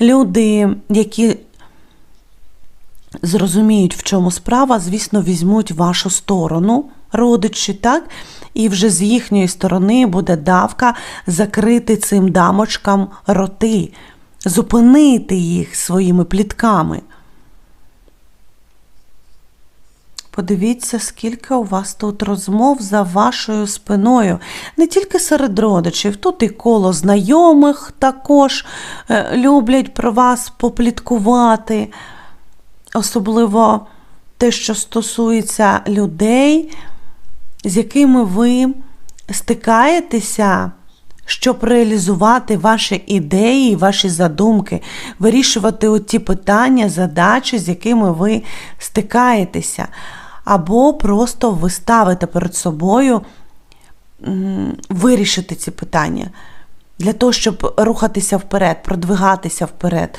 Люди, які зрозуміють, в чому справа, звісно, візьмуть вашу сторону, родичі, так? І вже з їхньої сторони буде давка закрити цим дамочкам роти, зупинити їх своїми плітками. Подивіться, скільки у вас тут розмов за вашою спиною. Не тільки серед родичів, тут і коло знайомих також е, люблять про вас попліткувати. Особливо те, що стосується людей, з якими ви стикаєтеся, щоб реалізувати ваші ідеї, ваші задумки, вирішувати оті питання, задачі, з якими ви стикаєтеся. Або просто ви ставите перед собою вирішити ці питання для того, щоб рухатися вперед, продвигатися вперед.